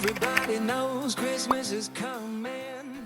Everybody knows.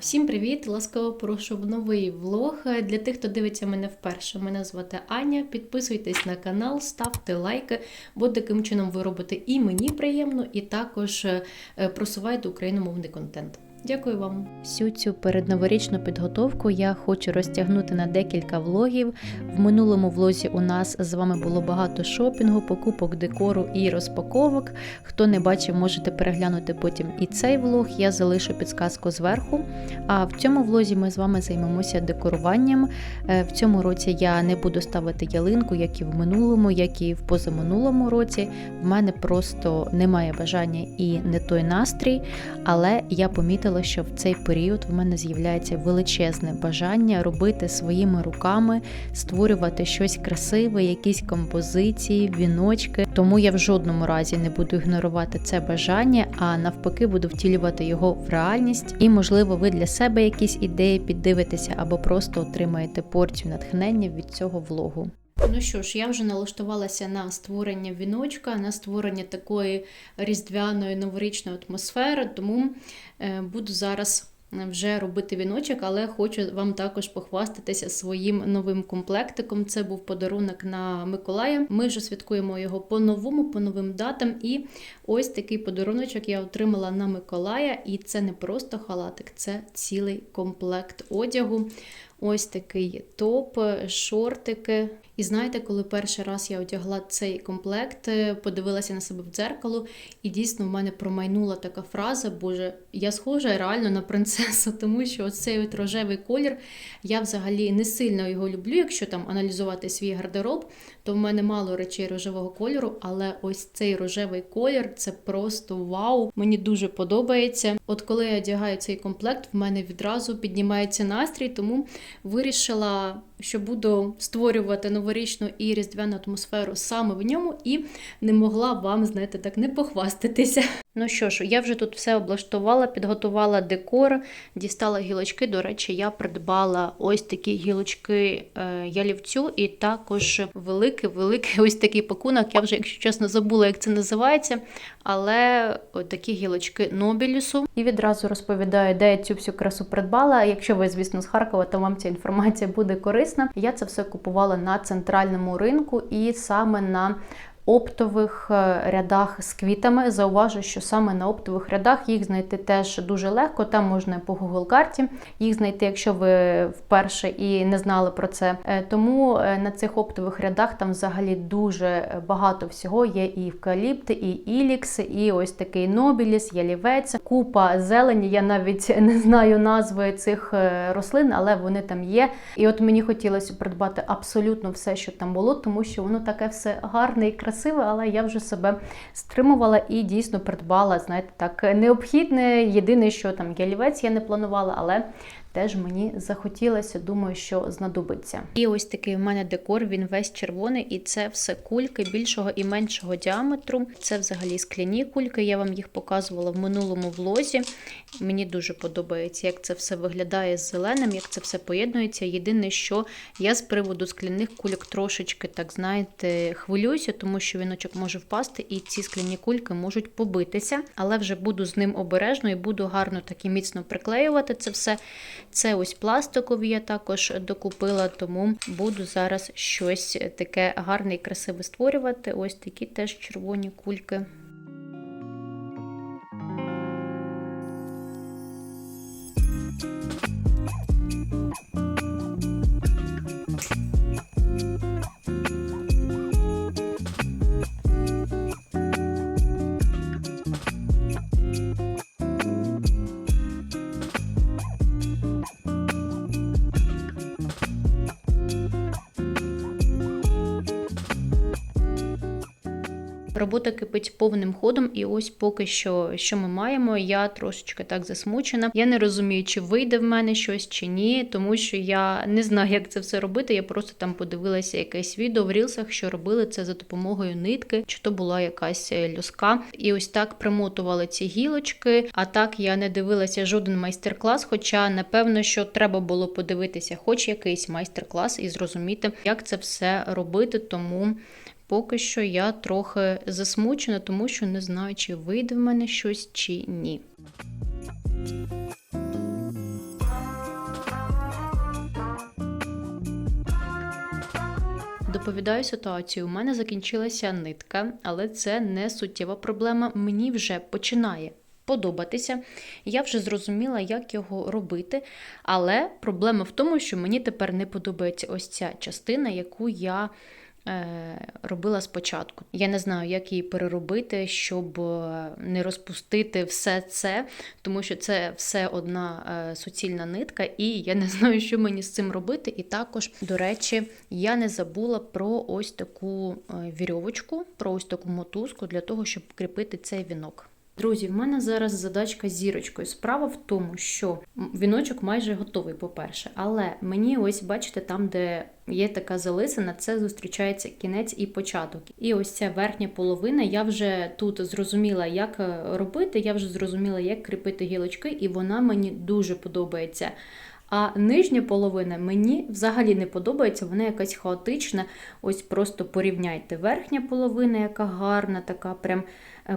Всім привіт! Ласкаво прошу в новий влог. Для тих, хто дивиться мене вперше, мене звати Аня. Підписуйтесь на канал, ставте лайки, бо таким чином ви робите і мені приємно, і також просувайте просуваєте україномовний контент. Дякую вам. Всю цю передноворічну підготовку я хочу розтягнути на декілька влогів. В минулому влозі у нас з вами було багато шопінгу, покупок декору і розпаковок. Хто не бачив, можете переглянути потім і цей влог. Я залишу підсказку зверху. А в цьому влозі ми з вами займемося декоруванням. Е, В цьому році я не буду ставити ялинку, як і в минулому, як і в позаминулому році. В мене просто немає бажання і не той настрій. Але я помітила, що в цей період в мене з'являється величезне бажання робити своїми руками, створювати щось красиве, якісь композиції, віночки. Тому я в жодному разі не буду ігнорувати це бажання, а навпаки, буду втілювати його в реальність. І, можливо, ви для себе якісь ідеї піддивитеся або просто отримаєте порцію натхнення від цього влогу. Ну що ж, я вже налаштувалася на створення віночка, на створення такої різдвяної новорічної атмосфери, тому е, буду зараз вже робити віночок, але хочу вам також похвастатися своїм новим комплектиком. Це був подарунок на Миколая. Ми вже святкуємо його по-новому, по новим датам. І ось такий подаруночок я отримала на Миколая. І це не просто халатик, це цілий комплект одягу. Ось такий топ, шортики. І знаєте, коли перший раз я одягла цей комплект, подивилася на себе в дзеркало, і дійсно в мене промайнула така фраза: Боже, я схожа реально на принцесу, тому що цей от рожевий колір, я взагалі не сильно його люблю, якщо там аналізувати свій гардероб, то в мене мало речей рожевого кольору, але ось цей рожевий колір це просто вау. Мені дуже подобається. От коли я одягаю цей комплект, в мене відразу піднімається настрій, тому вирішила, що буду створювати новорічну і різдвяну атмосферу саме в ньому, і не могла вам, знаєте, так не похвастатися. Ну що ж, я вже тут все облаштувала, підготувала декор, дістала гілочки. До речі, я придбала ось такі гілочки е, ялівцю, і також великий-великий ось такий пакунок. Я вже, якщо чесно, забула, як це називається. Але ось такі гілочки Нобілісу. І відразу розповідаю, де я цю всю красу придбала. Якщо ви, звісно, з Харкова, то вам ця інформація буде корисна. Я це все купувала на центральному ринку і саме на оптових е, рядах з квітами. Зауважу, що саме на оптових рядах їх знайти теж дуже легко. Там можна по Google карті їх знайти, якщо ви вперше і не знали про це. Е, Тому е, на цих оптових рядах там взагалі дуже багато всього. Є і евкаліпти, і ілікс, і ось такий нобіліс, ялівець, купа зелені. Я навіть не знаю назви цих рослин, але вони там є. І от мені хотілося придбати абсолютно все, що там було, тому що воно таке все гарне і красиве красиве, але я вже себе стримувала і дійсно придбала, знаєте, так, необхідне. Єдине, що там ялівець я не планувала, але теж мені захотілося, думаю, що знадобиться. І ось такий в мене декор, він весь червоний, і це все кульки більшого і меншого діаметру. Це взагалі скляні кульки. Я вам їх показувала в минулому влозі. Мені дуже подобається, як це все виглядає з зеленим, як це все поєднується. Єдине, що я з приводу скляних кульок трошечки, так знаєте, хвилююся, тому що віночок може впасти, і ці скляні кульки можуть побитися, але вже буду з ним обережно і буду гарно так і міцно приклеювати це все. Це ось пластикові я також докупила, тому буду зараз щось таке гарне і красиве створювати. Ось такі теж червоні кульки. Робота кипить повним ходом, і ось поки що, що ми маємо. Я трошечки так засмучена. Я не розумію, чи вийде в мене щось чи ні, тому що я не знаю, як це все робити. Я просто там подивилася якесь відео в рілсах, що робили це за допомогою нитки, чи то була якась люска. І ось так примотували ці гілочки. А так я не дивилася жоден майстер-клас. Хоча, напевно, що треба було подивитися, хоч якийсь майстер-клас, і зрозуміти, як це все робити. Тому поки що я трохи засмучена, тому що не знаю, чи вийде в мене щось чи ні. Доповідаю ситуацію. У мене закінчилася нитка, але це не суттєва проблема. Мені вже починає подобатися. Я вже зрозуміла, як його робити. Але проблема в тому, що мені тепер не подобається ось ця частина, яку я робила спочатку. Я не знаю, як її переробити, щоб е, не розпустити все це, тому що це все одна е, суцільна нитка, і я не знаю, що мені з цим робити. І також, до речі, я не забула про ось таку е, вірьовочку, про ось таку мотузку для того, щоб кріпити цей вінок. Друзі, в мене зараз задачка з зірочкою. Справа в тому, що віночок майже готовий, по-перше, але мені ось бачите, там, де є така залисина, це зустрічається кінець і початок. І ось ця верхня половина. Я вже тут зрозуміла, як е, робити, я вже зрозуміла, як кріпити гілочки, і вона мені дуже подобається. А нижня половина мені взагалі не подобається, вона якась хаотична. Ось просто порівняйте верхня половина, яка гарна, така прям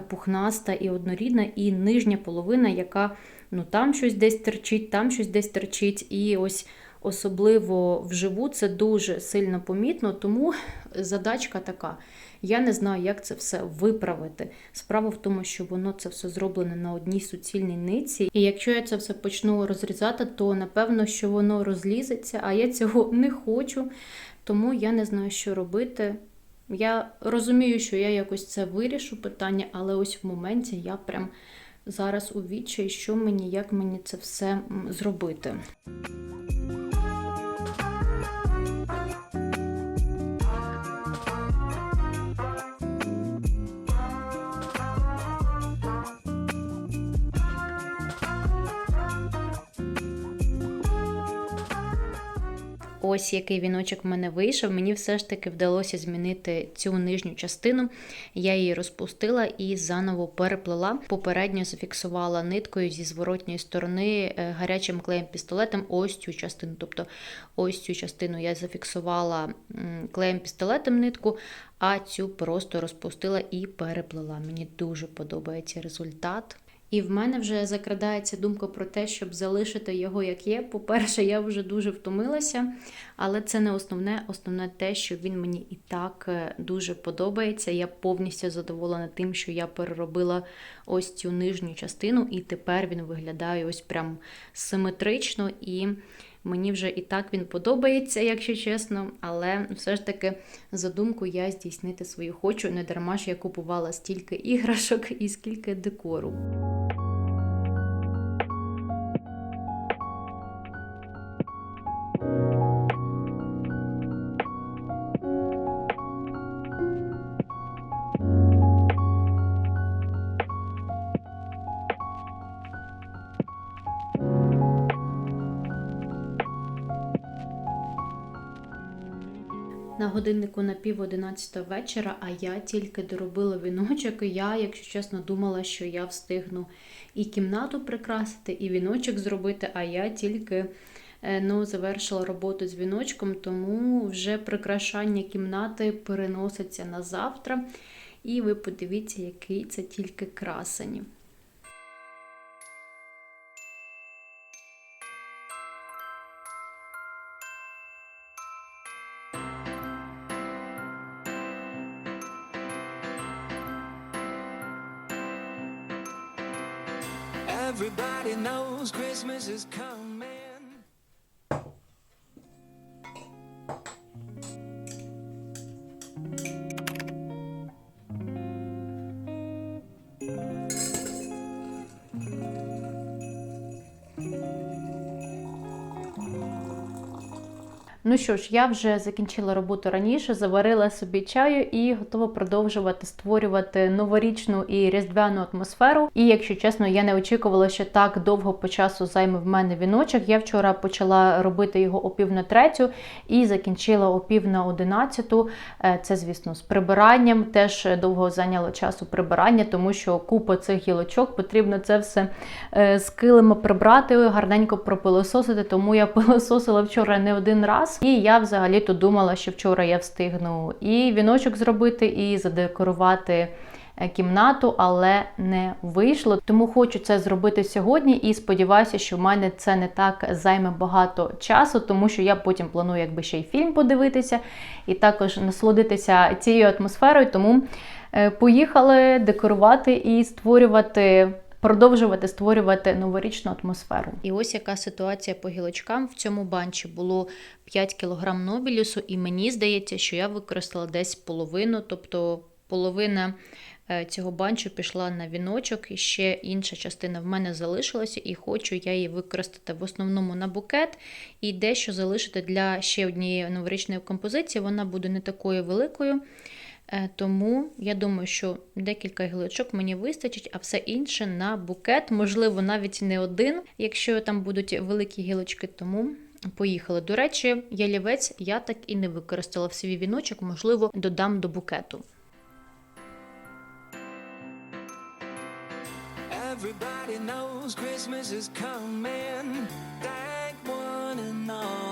пухнаста і однорідна, і нижня половина, яка ну там щось десь терчить, там щось десь терчить. І ось особливо вживу це дуже сильно помітно, тому задачка така. Я не знаю, як це все виправити. Справа в тому, що воно це все зроблене на одній суцільній ниці. І якщо я це все почну розрізати, то напевно, що воно розлізеться, а я цього не хочу, тому я не знаю, що робити. Я розумію, що я якось це вирішу питання, але ось в моменті я прям зараз у відчаї, що мені, як мені це все зробити. Ось який віночок в мене вийшов. Мені все ж таки вдалося змінити цю нижню частину. Я її розпустила і заново переплела. Попередньо зафіксувала ниткою зі зворотньої сторони е, гарячим клеєм пістолетом ось цю частину. Тобто ось цю частину я зафіксувала м, клеєм пістолетом нитку, а цю просто розпустила і переплела. Мені дуже подобається результат. І в мене вже закрадається думка про те, щоб залишити його як є. По-перше, я вже дуже втомилася, але це не основне. Основне те, що він мені і так е, дуже подобається. Я повністю задоволена тим, що я переробила ось цю нижню частину, і тепер він виглядає ось прям симетрично і. Мені вже і так він подобається, якщо чесно, але все ж таки задумку я здійснити свою хочу. Не дарма ж я купувала стільки іграшок і скільки декору. На годиннику на пів одинадцята вечора, а я тільки доробила віночок. І я, якщо чесно, думала, що я встигну і кімнату прикрасити, і віночок зробити, а я тільки е, ну, завершила роботу з віночком, тому вже прикрашання кімнати переноситься на завтра. І ви подивіться, який це тільки красень. Everybody knows Christmas is coming. Ну що ж, я вже закінчила роботу раніше, заварила собі чаю і готова продовжувати створювати новорічну і різдвяну атмосферу. І якщо чесно, я не очікувала, що так довго по часу займе в мене віночок. Я вчора почала робити його о пів на третю і закінчила о пів на одинадцяту. Е, Це, звісно, з прибиранням. Теж довго зайняло часу прибирання, тому що купа цих гілочок потрібно це все е, з килима прибрати, гарненько пропилососити. Тому я пилососила вчора не один раз. І я взагалі-то думала, що вчора я встигну і віночок зробити, і задекорувати е, кімнату, але не вийшло. Тому хочу це зробити сьогодні і сподіваюся, що в мене це не так займе багато часу, тому що я потім планую якби ще й фільм подивитися і також насолодитися цією атмосферою. Тому е, поїхали декорувати і створювати. Продовжувати створювати новорічну атмосферу. І ось яка ситуація по гілочкам. В цьому банчі було 5 кг нобілісу, і мені здається, що я використала десь половину, тобто половина е, цього банчу пішла на віночок, і ще інша частина в мене залишилася, і хочу я її використати в основному на букет і дещо залишити для ще однієї новорічної композиції. Вона буде не такою великою. Е, Тому я думаю, що декілька гілочок мені вистачить, а все інше на букет, можливо, навіть не один, якщо там будуть великі гілочки. Тому поїхали. До речі, ялівець я так і не використала в свій віночок, можливо, додам до букету. Everybody knows Christmas is coming. Thank one and all.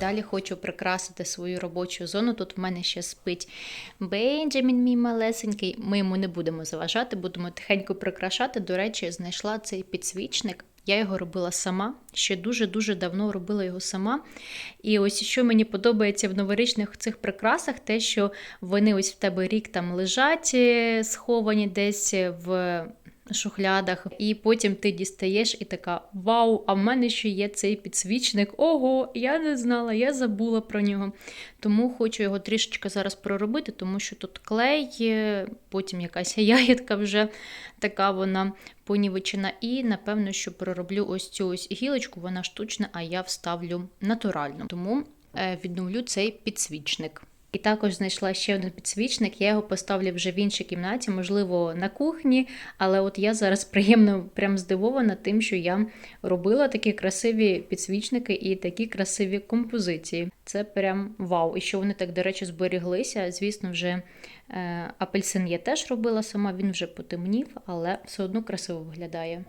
Далі хочу прикрасити свою робочу зону. Тут в мене ще спить Бенджамін, мій малесенький. Ми йому не будемо заважати, будемо тихенько прикрашати. До речі, знайшла цей підсвічник. Я його робила сама, ще дуже-дуже давно робила його сама. І ось що мені подобається в новорічних цих прикрасах, те, що вони ось в тебе рік там лежать, е, сховані десь в шухлядах, і потім ти дістаєш і така: Вау, а в мене ще є цей підсвічник. Ого, я не знала, я забула про нього. Тому хочу його трішечки зараз проробити, тому що тут клей, е, потім якась ягідка вже така вона понівечена. І напевно, що пророблю ось цю ось гілочку, вона штучна, а я вставлю натуральну. Тому е, відновлю цей підсвічник. І також знайшла ще один підсвічник. Я його поставлю вже в іншій кімнаті, можливо, на кухні. Але от я зараз приємно прям здивована тим, що я робила такі красиві підсвічники і такі красиві композиції. Це прям вау. І що вони так, до речі, зберіглися. Звісно, вже е, апельсин я теж робила сама, він вже потемнів, але все одно красиво виглядає.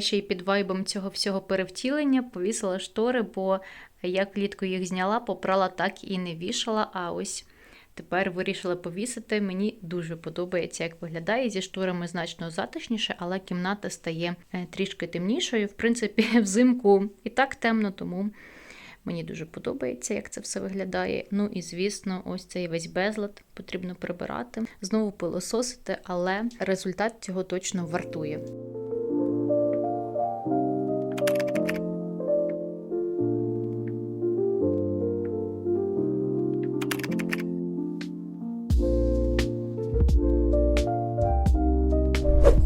Ще й під вайбом цього всього перевтілення повісила штори, бо як влітку їх зняла, попрала так і не вішала. А ось тепер вирішила повісити. Мені дуже подобається, як виглядає. Зі шторами значно затишніше, але кімната стає е, трішки темнішою. В принципі, взимку і так темно, тому. Мені дуже подобається, як це все виглядає. Ну і звісно, ось цей весь безлад потрібно прибирати, знову пилососити, але результат цього точно вартує.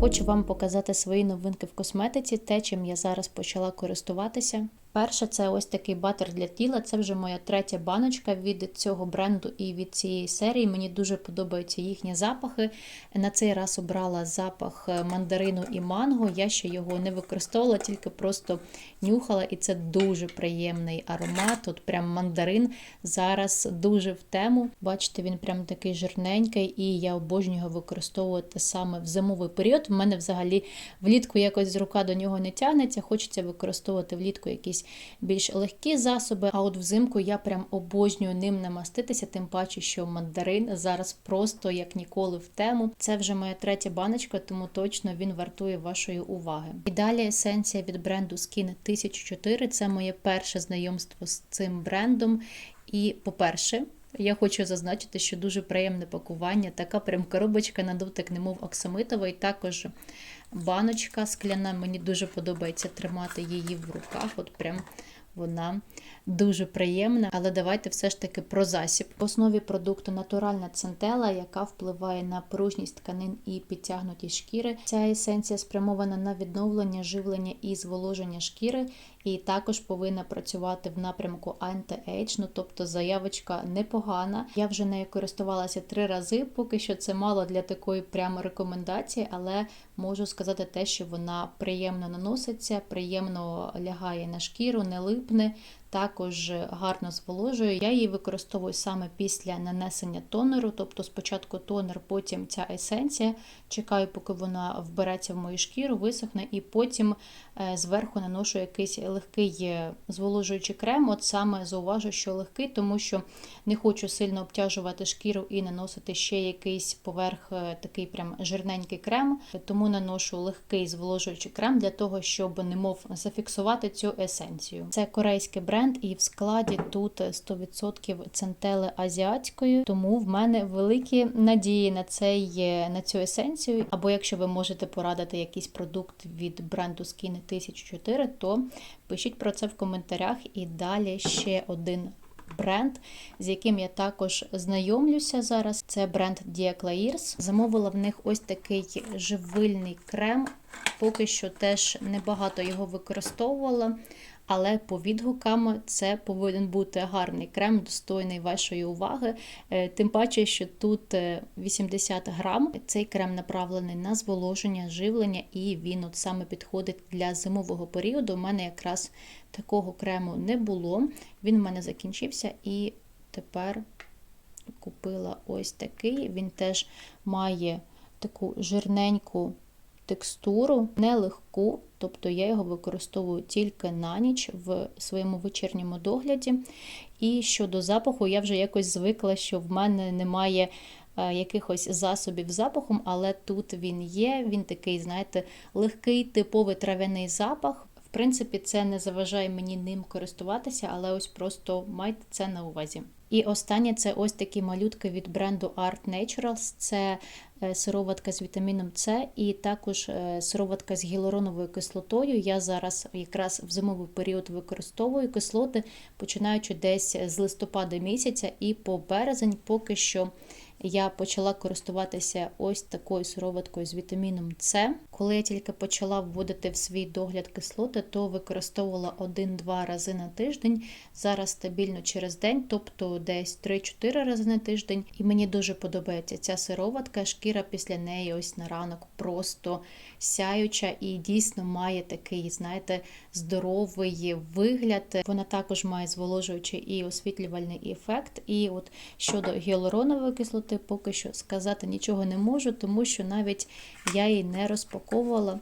Хочу вам показати свої новинки в косметиці, те, чим я зараз почала користуватися. Перше, це ось такий батер для тіла. Це вже моя третя баночка від цього бренду і від цієї серії. Мені дуже подобаються їхні запахи. На цей раз обрала запах е, мандарину і манго. Я ще його не використовувала, тільки просто нюхала, і це дуже приємний аромат. От прям мандарин зараз дуже в тему. Бачите, він прям такий жирненький, і я обожнюю його використовувати саме в зимовий період. У мене взагалі влітку якось рука до нього не тягнеться. Хочеться використовувати влітку якісь більш легкі засоби. А от взимку я прям обожнюю ним намаститися, тим паче, що мандарин зараз просто як ніколи в тему. Це вже моя третя баночка, тому точно він вартує вашої уваги. І далі есенція від бренду Skin 1004. Це моє перше знайомство з цим брендом. І, по-перше, я хочу зазначити, що дуже приємне пакування, така прям коробочка на дотик, немов оксамитова, і також баночка скляна. Мені дуже подобається тримати її в руках. От прям вона дуже приємна. Але давайте все ж таки про засіб. В основі продукту натуральна центела, яка впливає на пружність тканин і підтягнутість шкіри. Ця есенція спрямована на відновлення, живлення і зволоження шкіри. І також повинна працювати в напрямку anti-age, ну тобто заявочка непогана. Я вже нею користувалася три рази, поки що це мало для такої прямо рекомендації, але можу сказати те, що вона приємно наноситься, приємно лягає на шкіру, не липне. Також гарно зволожує. Я її використовую саме після нанесення тонеру, тобто спочатку тонер, потім ця есенція. Чекаю, поки вона вбереться в мою шкіру, висохне, і потім зверху наношу якийсь легкий е, зволожуючий крем. От саме зауважу, що легкий, тому що не хочу сильно обтяжувати шкіру і наносити ще якийсь поверх е, такий прям жирненький крем. Тому наношу легкий зволожуючий крем для того, щоб немов зафіксувати цю есенцію. Це корейський бренд, і в складі тут 100% центели азіатської, тому в мене великі надії на цей на цю есенцію. Або якщо ви можете порадити якийсь продукт від бренду Skin 1004, то пишіть про це в коментарях. І далі ще один бренд, з яким я також знайомлюся зараз. Це бренд Diaclairs. Замовила в них ось такий живильний крем. Поки що теж небагато його використовувала. Але по відгукам це повинен бути гарний крем, достойний вашої уваги. Е, Тим паче, що тут е, 80 грам. Цей крем направлений на зволоження, живлення, і він от саме підходить для зимового періоду. У мене якраз такого крему не було. Він в мене закінчився, і тепер купила ось такий. Він теж має таку жирненьку текстуру, нелегку, тобто я його використовую тільки на ніч в своєму вечірньому догляді. І щодо запаху, я вже якось звикла, що в мене немає е, якихось засобів запахом, але тут він є. Він такий, знаєте, легкий, типовий трав'яний запах. В принципі, це не заважає мені ним користуватися, але ось просто майте це на увазі. І останнє це ось такі малютки від бренду Art Naturals. Це сироватка з вітаміном С і також е, сироватка з гіалуроновою кислотою. Я зараз якраз в зимовий період використовую кислоти, починаючи десь з листопада місяця і по березень, поки що я почала користуватися ось такою сироваткою з вітаміном С. Коли я тільки почала вводити в свій догляд кислоти, то використовувала 1-2 рази на тиждень. Зараз стабільно через день, тобто десь 3-4 рази на тиждень. І мені дуже подобається ця сироватка. Шкіра після неї ось на ранок просто сяюча і дійсно має такий, знаєте, здоровий вигляд. Вона також має зволожуючий і освітлювальний ефект. І от щодо гіалуронової кислоти, поки що сказати нічого не можу, тому що навіть я її не розпаковувала.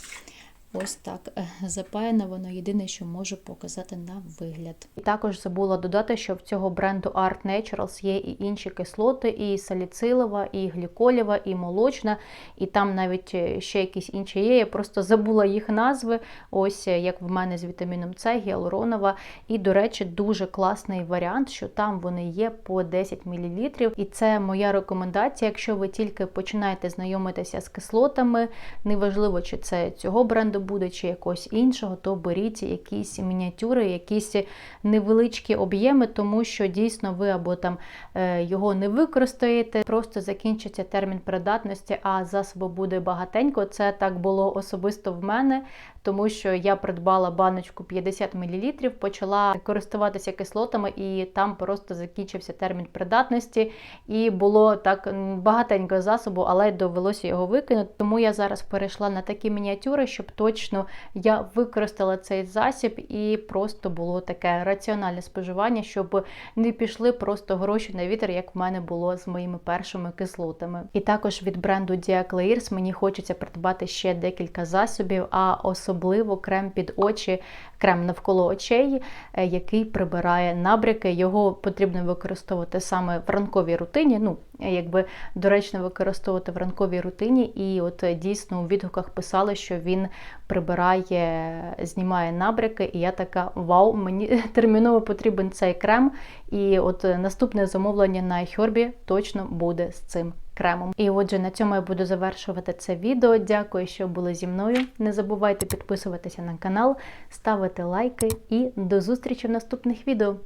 Ось так е, запаяне воно єдине, що можу показати на вигляд. І також забула додати, що в цього бренду Art Naturals є і інші кислоти, і саліцилова, і гліколєва, і молочна, і там навіть е, ще якісь інші є. Я просто забула їх назви. Ось е, як в мене з вітаміном С, гіалуронова. І, до речі, дуже класний варіант, що там вони є по 10 мл. І це моя рекомендація, якщо ви тільки починаєте знайомитися з кислотами, неважливо, чи це цього бренду буде, чи якогось іншого, то беріть якісь мініатюри, якісь невеличкі об'єми, тому що дійсно ви або там е, його не використаєте, просто закінчиться термін придатності, а засобу буде багатенько. Це так було особисто в мене, тому що я придбала баночку 50 мл, почала користуватися кислотами, і там просто закінчився термін придатності, і було так багатенько засобу, але довелося його викинути. Тому я зараз перейшла на такі мініатюри, щоб точно я використала цей засіб і просто було таке раціональне споживання, щоб не пішли просто гроші на вітер, як в мене було з моїми першими кислотами. І також від бренду Diaclears мені хочеться придбати ще декілька засобів, а особливо крем під очі, крем навколо очей, е, який прибирає набряки. Його потрібно використовувати саме в ранковій рутині. Ну, якби доречно використовувати в ранковій рутині. І от е, дійсно у відгуках писали, що він прибирає, знімає набряки. І я така вау, мені терміново потрібен цей крем. І от е, наступне замовлення на Хьорбі точно буде з цим кремом. І отже, на цьому я буду завершувати це відео. Дякую, що були зі мною. Не забувайте підписуватися на канал, ставити лайки і до зустрічі в наступних відео.